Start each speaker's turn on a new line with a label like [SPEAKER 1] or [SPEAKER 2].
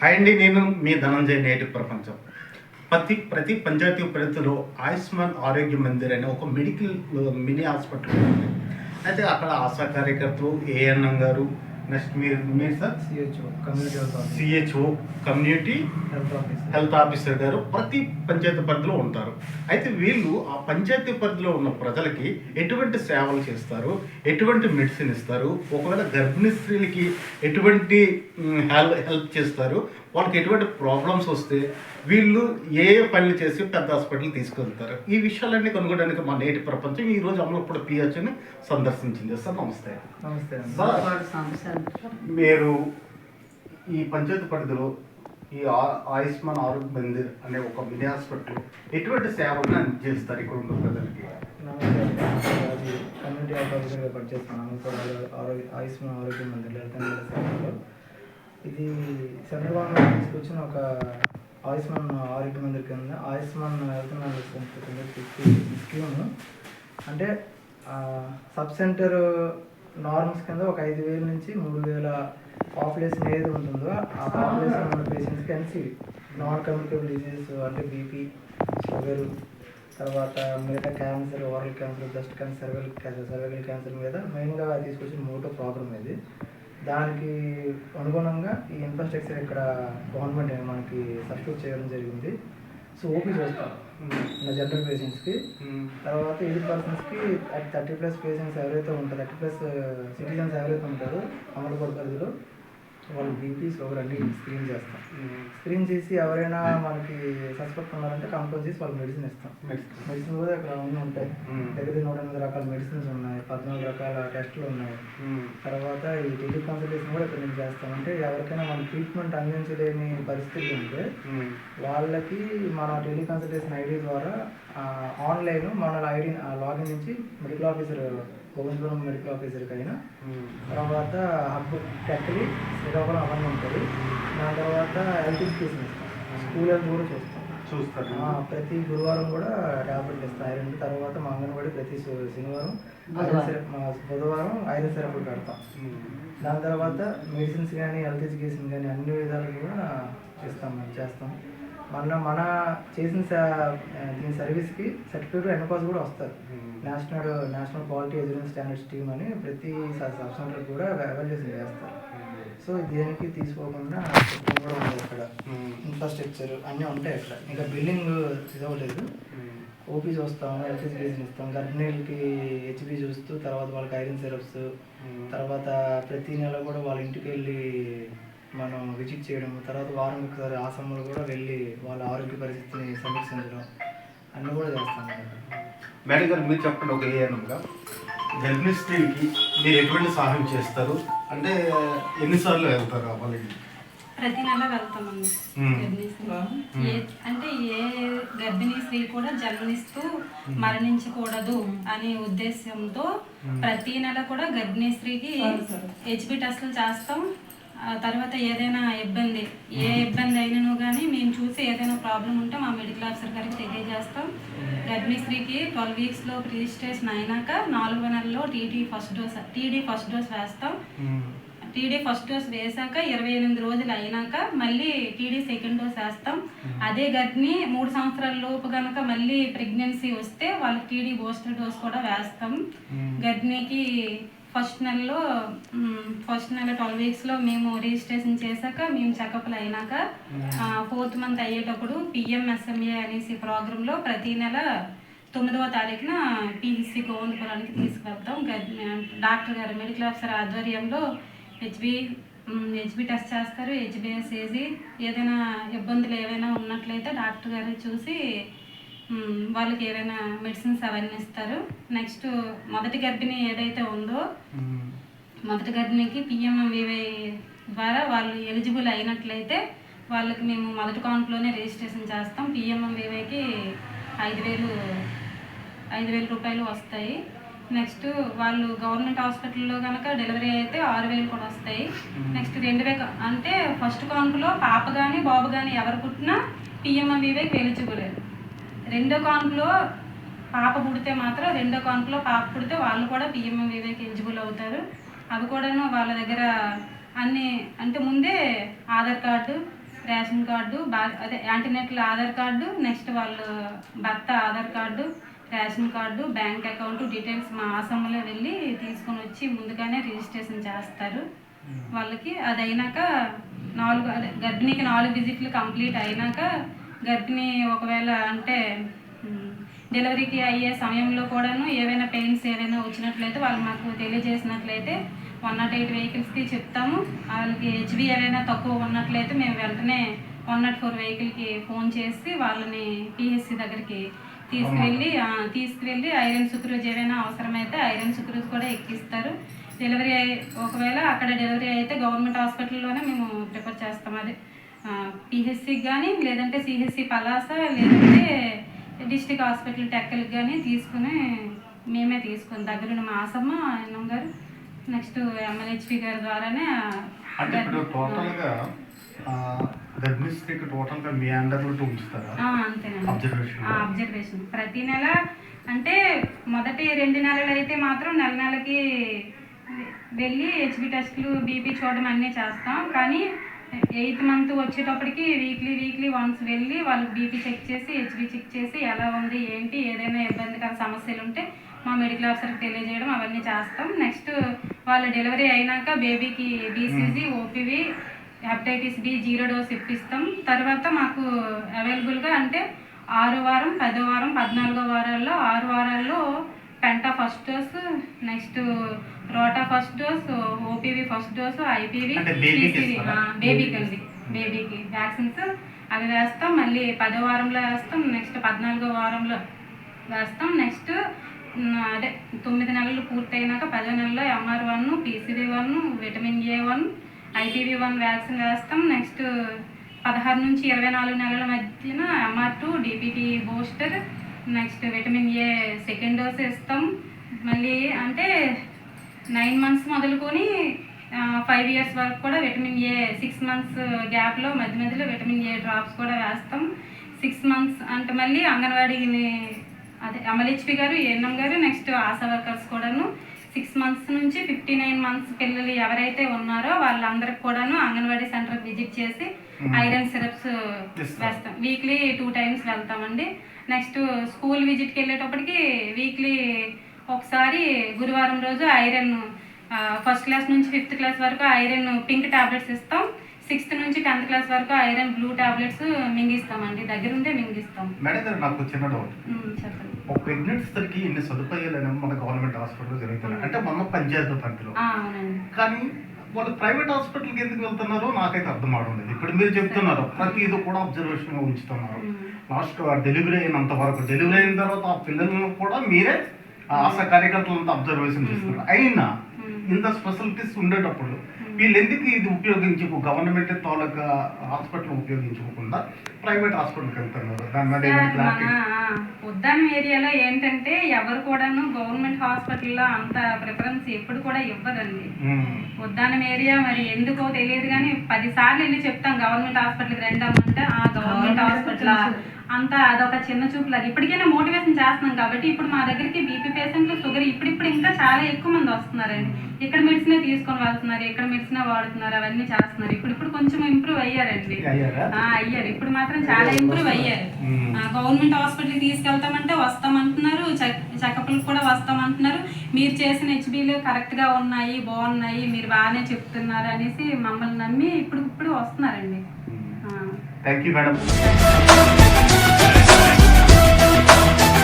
[SPEAKER 1] Hi అండి నేను మీ ధనంజయ నేటి ప్రపంచం. ప్రతి ప్రతి పంచాయతీ పరిధిలో ఆయుష్మాన్ ఆరోగ్య మందిర్ అనే ఒక మెడికల్ మినీ హాస్పిటల్ ఉంది. అయితే అక్కడ ఆశా కార్యకర్తలు ఏఎన్ఎం గారు నెక్స్ట్ మీరు మీరు sir?
[SPEAKER 2] CHO community health office
[SPEAKER 1] CHO community
[SPEAKER 2] health office
[SPEAKER 1] health officer గారు ప్రతి పంచాయతీ పరిధిలో ఉంటారు. అయితే వీళ్ళు ఆ పంచాయతీ పరిధిలో ఉన్న ప్రజలకి ఎటువంటి సేవలు చేస్తారు? ఎటువంటి మెడిసిన్ ఇస్తారు? ఒకవేళ గర్భిణీ స్త్రీలకి ఎటువంటి హెల్ప్ చేస్తారు? వాళ్ళకి ఎటువంటి ప్రాబ్లమ్స్ వస్తే వీళ్ళు ఏ ఏ పనులు చేసి పెద్ద హాస్పిటల్ తీసుకెళ్తారు. ఈ విషయాలన్నీ కనుగొనడానికి మా నేటి ప్రపంచం ఈ రోజు అమలప్పుడు పిహెచ్ని సందర్శించింది. సార్ నమస్తే. సార్ మీరు ఈ పంచాయతీ పరిధిలో ఈ ఆయుష్మాన్ ఆరోగ్య మందిర్ అనే ఒక మినీ హాస్పిటల్ ఎటువంటి సేవలను అందిస్తారు ఇక్కడ ఉన్న ప్రజలకి?
[SPEAKER 2] కమ్యూనిటీ పనిచేస్తున్నాను ఆరోగ్య ఆయుష్మాన్ ఆరోగ్య మందిర్ ఇది సెంట్రల్ గవర్నమెంట్ తీసుకొచ్చిన ఒక ఆయుష్మాన్ ఆరోగ్య మందిర్ కింద ఆయుష్మాన్ హెల్త్ కింద స్కీమ్. అంటే సబ్ సెంటర్ నార్మ్స్ కింద ఒక ఐదు వేల నుంచి మూడు వేల పాపులేషన్ ఏది ఉంటుందో ఆ పాపులేషన్ ఉన్న పేషెంట్స్కి ఎన్సీవి నాన్ కమ్యూనికబుల్ డిసీజెస్ అంటే బీపీ షుగర్ తర్వాత మిగతా cancer oral cancer breast cancer cervical cancer cervical cancer మీద మెయిన్గా తీసుకొచ్చిన మోటో ప్రాబ్లం ఇది. దానికి అనుగుణంగా ఈ ఇన్ఫ్రాస్ట్రక్చర్ ఇక్కడ గవర్నమెంట్ మనకి సబ్స్టిట్యూట్ చేయడం జరిగింది. సో ఓపీ చేస్తాం మన జనరల్ పేషెంట్స్కి తర్వాత ఏజ్ పర్సన్స్కి థర్టీ ప్లస్ పేషెంట్స్ ఎవరైతే ఉంటారో థర్టీ ప్లస్ సిటిజన్స్ ఎవరైతే ఉంటారో అమలుకోట పరిధిలో వాళ్ళు బీపీ షుగర్ అన్ని స్క్రీన్ చేస్తాం. స్క్రీన్ చేసి ఎవరైనా మనకి సస్పెక్ట్ ఉన్నారంటే కంట్రోల్ చేసి వాళ్ళు మెడిసిన్ ఇస్తాం. మెడిసిన్. కూడా ఇక్కడ అన్నీ ఉంటాయి. దగ్గర నూట ఎనిమిది రకాల మెడిసిన్స్ ఉన్నాయి. పద్నాలుగు రకాల టెస్టులు ఉన్నాయి. తర్వాత ఈ టెలి కన్సల్టేషన్ కూడా ఇక్కడ నుంచి చేస్తాం. అంటే ఎవరికైనా మనం ట్రీట్మెంట్ అందించలేని పరిస్థితి ఉంటే వాళ్ళకి మన టెలి కన్సల్టేషన్ ఐడి ద్వారా ఆన్లైన్ మన ఐడి లాగిన్ నుంచి మెడికల్ ఆఫీసర్ గోవిందపురం మెడికల్ ఆఫీసర్కి అయినా తర్వాత హబ్ టెక్కలి శ్రీకాకుళం అవన్నీ ఉంటుంది. దాని తర్వాత హెల్త్ ఇస్తాం స్కూల్ హెల్త్ కూడా చూస్తాం.
[SPEAKER 1] చూస్తారు.
[SPEAKER 2] ఆ, ప్రతి గురువారం కూడా ట్యాబ్లెట్లు ఇస్తాం ఐరన్ తర్వాత మా అంగన్వాడి ప్రతి శనివారం బుధవారం. ఐరన్ సిరప్ పెడతాం దాని తర్వాత మెడిసిన్స్ కానీ హెల్త్ ఎడ్యుకేషన్ కానీ అన్ని విధాలు కూడా ఇస్తాం మేము చేస్తాం. మన మన చేసిన దీని సర్వీస్కి సర్టిఫికేట్ ఎన్కోస్ కూడా వస్తారు national national quality education standards team అని ప్రతి సెంటర్ కూడా ఎవాల్యుయేషన్ చేస్తారు. సో దేనికి తీసుకోకుండా కూడా ఉంది ఇక్కడ ఇన్ఫ్రాస్ట్రక్చర్ అన్నీ ఉంటాయి అక్కడ ఇంకా బిల్డింగ్ ఇదవ్వలేదు. ఓపీ చూస్తాం ఎల్పిజికేషన్ ఇస్తాం గర్భిణీలకి హెచ్పి చూస్తూ తర్వాత వాళ్ళకి ఐరన్ సిరప్స్ తర్వాత ప్రతి నెల కూడా వాళ్ళ ఇంటికి వెళ్ళి మనం విజిట్ చేయడం తర్వాత వారం ఒకసారి ఆశ్రమంలో కూడా వెళ్ళి వాళ్ళ ఆరోగ్య పరిస్థితిని సమీక్షించడం అన్నీ కూడా చేస్తాం
[SPEAKER 1] మేడం. గారు మీరు చెప్పండి ఒక ఏఎన్ఎంగా గర్భిణీ స్త్రీలకి మీరు ఎటువంటి సహాయం చేస్తారు? అంటే ఎన్నిసార్లు వెళ్తారు వాళ్ళకి?
[SPEAKER 3] ప్రతి నెల వెళ్తామండి. గర్భిణీ స్త్రీ ఏ అంటే ఏ గర్భిణీ స్త్రీ కూడా జన్మనిస్తూ మరణించకూడదు అనే ఉద్దేశంతో ప్రతి నెల కూడా గర్భిణీ స్త్రీకి హెచ్బి టెస్టులు చేస్తాం. తర్వాత ఏదైనా ఇబ్బంది ఏ ఇబ్బంది అయినను కానీ మేము చూసి ఏదైనా ప్రాబ్లం ఉంటే మా మెడికల్ ఆఫీసర్ గారికి తెలియజేస్తాం. గర్భిణీ స్త్రీకి ట్వెల్వ్ వీక్స్లో రిజిస్ట్రేషన్ అయినాక నాలుగో నెలలో TT first dose TD first dose వేస్తాం. టీడీ ఫస్ట్ డోస్ వేసాక ఇరవై ఎనిమిది రోజులు అయినాక మళ్ళీ టీడీ సెకండ్ డోస్ వేస్తాం. అదే గర్భిణి మూడు సంవత్సరాల లోపు కనుక మళ్ళీ ప్రెగ్నెన్సీ వస్తే వాళ్ళకి టీడీ బూస్టర్ డోస్ కూడా వేస్తాం. గర్భిణికి ఫస్ట్ నెలలో ఫస్ట్ నెల ట్వెల్వ్ వీక్స్లో మేము రిజిస్ట్రేషన్ చేశాక మేము చెకప్లు అయినాక ఫోర్త్ మంత్ అయ్యేటప్పుడు పిఎంఎస్ఎంఏ అనేసి ప్రోగ్రాంలో ప్రతి నెల తొమ్మిదవ తారీఖున పిహెచ్సి గోవిందపురానికి తీసుకువెళ్తాం. డాక్టర్ గారు మెడికల్ ఆఫీసర్ ఆధ్వర్యంలో హెచ్బి హెచ్బి టెస్ట్ చేస్తారు. హెచ్బిఎస్ వేసి ఏదైనా ఇబ్బందులు ఏవైనా ఉన్నట్లయితే డాక్టర్ గారు చూసి వాళ్ళకి ఏవైనా మెడిసిన్స్ అవన్నీ ఇస్తారు. నెక్స్ట్ మొదటి గర్భిణి ఏదైతే ఉందో మొదటి గర్భిణికి పిఎంఎంవివై ద్వారా వాళ్ళు ఎలిజిబుల్ అయినట్లయితే వాళ్ళకి మేము మొదటి కౌంట్లోనే రిజిస్ట్రేషన్ చేస్తాం. పిఎంఎంవివైకి ఐదు వేలు ఐదు వేల రూపాయలు వస్తాయి. నెక్స్ట్ వాళ్ళు గవర్నమెంట్ హాస్పిటల్లో కనుక డెలివరీ అయితే ఆరు వేలు కూడా వస్తాయి. నెక్స్ట్ రెండు వేల అంటే ఫస్ట్ కాన్పులో పాప కానీ బాబు కానీ ఎవరు పుట్టినా పిఎంఎంవివైకి ఎలిజిబుల్ రెండో కాన్పులో పాప పుడితే మాత్రం రెండో కాన్పులో పాప పుడితే వాళ్ళు కూడా పిఎంఎంవివైకి ఎలిజిబుల్ అవుతారు. అవి కూడాను వాళ్ళ దగ్గర అన్ని అంటే ముందే ఆధార్ కార్డు రేషన్ కార్డు బా అదే యాంటీనెట్లు ఆధార్ కార్డు నెక్స్ట్ వాళ్ళు భర్త Aadhaar card ration card bank account details మా ఆసంలో వెళ్ళి తీసుకొని వచ్చి ముందుగానే రిజిస్ట్రేషన్ చేస్తారు. వాళ్ళకి అది అయినాక నాలుగు అదే గర్భిణీకి నాలుగు విజిట్లు కంప్లీట్ అయినాక గర్భిణీ ఒకవేళ అంటే డెలివరీకి అయ్యే సమయంలో కూడాను ఏవైనా పెయిన్స్ ఏవైనా వచ్చినట్లయితే వాళ్ళు మాకు తెలియజేసినట్లయితే వన్ నాట్ ఎయిట్ వెహికల్స్కి చెప్తాము. వాళ్ళకి హెచ్బి ఏవైనా తక్కువ ఉన్నట్లయితే మేము వెంటనే వన్ నాట్ ఫోర్ వెహికల్కి ఫోన్ చేసి వాళ్ళని పిహెచ్సి దగ్గరికి తీసుకువెళ్ళి తీసుకువెళ్ళి ఐరన్ సుక్రూజ్ ఏవైనా అవసరమైతే ఐరన్ సుక్రూజ్ కూడా ఎక్కిస్తారు. డెలివరీ అయి ఒకవేళ అక్కడ డెలివరీ అయితే గవర్నమెంట్ హాస్పిటల్లోనే మేము ప్రిఫర్ చేస్తాం అది. పిహెచ్సికి కానీ లేదంటే సిహెచ్సి పలాస లేదంటే డిస్టిక్ హాస్పిటల్ టెక్కలకి కానీ తీసుకుని మేమే తీసుకుని దగ్గరున్న మా ఆసమ్మ అన్నం గారు నెక్స్ట్ ఎమ్మెల్యేహెచ్పి గారి ద్వారానే
[SPEAKER 1] అంటే ఇప్పుడు టోటల్గా ఆ, గర్భిణీ స్త్రీకి టోటల్గా మీ అండర్లో ఉంచుతారా?
[SPEAKER 3] ఆ, అంతేనండి.
[SPEAKER 1] అబ్జర్వేషన్
[SPEAKER 3] అబ్జర్వేషన్ ప్రతి నెల అంటే మొదటి రెండు నెలలు అయితే మాత్రం నెల నెలకి వెళ్ళి హెచ్బి టెస్ట్లు బీపీ చూడడం అన్నీ చేస్తాం. కానీ ఎయిత్ మంత్ వచ్చేటప్పటికి వీక్లీ వీక్లీ వన్స్ వెళ్ళి వాళ్ళకి బీపీ చెక్ చేసి హెచ్బి చెక్ చేసి ఎలా ఉంది ఏంటి ఏదైనా ఇబ్బందికర సమస్యలు ఉంటే మా మెడికల్ ఆఫీసర్కి తెలియజేయడం అవన్నీ చేస్తాం. నెక్స్ట్ వాళ్ళ డెలివరీ అయినాక బేబీకి BCG OPV hepatitis B zero dose ఇప్పిస్తాం. తర్వాత మాకు అవైలబుల్గా అంటే ఆరో వారం పదో వారం పద్నాలుగో వారాల్లో ఆరు వారాల్లో penta first dose next rota first dose OPV first dose IPV? బేబీకి అండి బేబీకి వ్యాక్సిన్స్ అవి వేస్తాం మళ్ళీ పదో వారంలో వేస్తాం నెక్స్ట్ పద్నాలుగో వారంలో వేస్తాం నెక్స్ట్ అదే తొమ్మిది నెలలు పూర్తయినాక పదో నెలలో MR one PCV one vitamin A one IPV one vaccine వేస్తాం నెక్స్ట్ పదహారు నుంచి ఇరవై నాలుగు నెలల మధ్యన MR two DPT booster next vitamin A second dose ఇస్తాం మళ్ళీ అంటే నైన్ మంత్స్ మొదలుకొని ఫైవ్ ఇయర్స్ వరకు కూడా విటమిన్ ఏ సిక్స్ మంత్స్ గ్యాప్లో మధ్య మధ్యలో విటమిన్ ఏ డ్రాప్స్ కూడా వేస్తాం. సిక్స్ మంత్స్ అంటే మళ్ళీ అంగన్వాడీని అదే ఎంఎల్హెచ్పి గారు ఏఎన్ఎం గారు నెక్స్ట్ ఆశా వర్కర్స్ కూడాను సిక్స్ మంత్స్ నుంచి ఫిఫ్టీ నైన్ మంత్స్ పిల్లలు ఎవరైతే ఉన్నారో వాళ్ళందరికి కూడాను అంగన్వాడీ సెంటర్కి విజిట్ చేసి ఐరన్ సిరప్స్. వేస్తాం. వీక్లీ టూ టైమ్స్ వెళ్తామండి. నెక్స్ట్ స్కూల్ విజిట్కి వెళ్ళేటప్పటికి వీక్లీ ఒకసారి గురువారం రోజు ఐరన్ ఫస్ట్ క్లాస్ నుంచి ఫిఫ్త్ క్లాస్ వరకు ఐరన్ పింక్ టాబ్లెట్స్ ఇస్తాం. సిక్స్త్ నుంచి టెన్త్ క్లాస్ వరకు ఐరన్ బ్లూ టాబ్లెట్స్ మింగిస్తామండి దగ్గరుండే మింగిస్తాం.
[SPEAKER 1] మేడం నాకు చిన్న డౌట్.
[SPEAKER 3] చెప్పండి.
[SPEAKER 1] ఒక ప్రెగ్నెంట్ స్త్రీకి ఇన్ని సదుపాయాలు మన గవర్నమెంట్ హాస్పిటల్లో జరుగుతున్నాయి. అంటే మన పంచాయతీ పరిధిలో కానీ వాళ్ళు ప్రైవేట్ హాస్పిటల్కి ఎందుకు వెళ్తున్నారో నాకైతే అర్థం అవడం లేదు. ఇప్పుడు మీరు చెప్తున్నారు ప్రతి ఇది కూడా అబ్జర్వేషన్గా ఉంచుతున్నారు. లాస్ట్ డెలివరీ అయినంత వరకు డెలివరీ అయిన తర్వాత ఆ పిల్లలను కూడా మీరే ఆశా కార్యకర్తలంతా అబ్జర్వేషన్ చేస్తున్నారు. అయినా. ఇంత స్పెషాలిటీస్ ఉండేటప్పుడు వీళ్ళు ఎందుకు ఇది ఉపయోగించుకో? గవర్నమెంట్ తాలూకా హాస్పిటల్ ఉపయోగించుకోకుండా ప్రైవేట్ హాస్పిటల్కి వెళ్తున్నారు.
[SPEAKER 3] ఉద్దానం ఏరియాలో ఏంటంటే ఎవరు కూడాను గవర్నమెంట్ హాస్పిటల్లో అంత ప్రిఫరెన్స్ ఎప్పుడు కూడా ఇవ్వరండి. ఉద్దానం ఏరియా మరి ఎందుకో తెలియదు కానీ పది సార్లు వెళ్ళి చెప్తాం గవర్నమెంట్ హాస్పిటల్కి రండామంటే ఆ గవర్నమెంట్ హాస్పిటల్ అంత అదొక చిన్న చూపు లాగా ఇప్పటికైనా మోటివేషన్ చేస్తున్నాం కాబట్టి ఇప్పుడు మా దగ్గరికి బీపీ పేషెంట్లు షుగర్ ఇప్పుడిప్పుడు ఇంకా చాలా ఎక్కువ మంది వస్తున్నారండి. ఇక్కడ మెడిసినే తీసుకొని వెళ్తున్నారు ఇక్కడ మెడిసినే వాడుతున్నారు అవన్నీ చేస్తున్నారు. ఇప్పుడు ఇప్పుడు కొంచెం ఇంప్రూవ్ అయ్యారండి.
[SPEAKER 1] అయ్యారా?
[SPEAKER 3] ఇప్పుడు మాత్రం చాలా ఇంప్రూవ్ అయ్యారు. గవర్నమెంట్ హాస్పిటల్కి తీసుకెళ్తామంటే వస్తామంటున్నారు చెకప్లకు కూడా వస్తామంటున్నారు. మీరు చేసిన హెచ్బీలు కరెక్ట్గా ఉన్నాయి బాగున్నాయి మీరు బాగానే చెప్తున్నారు అనేసి మమ్మల్ని నమ్మి ఇప్పుడు ఇప్పుడు వస్తున్నారండి.
[SPEAKER 1] Thank you madam Hey, hey.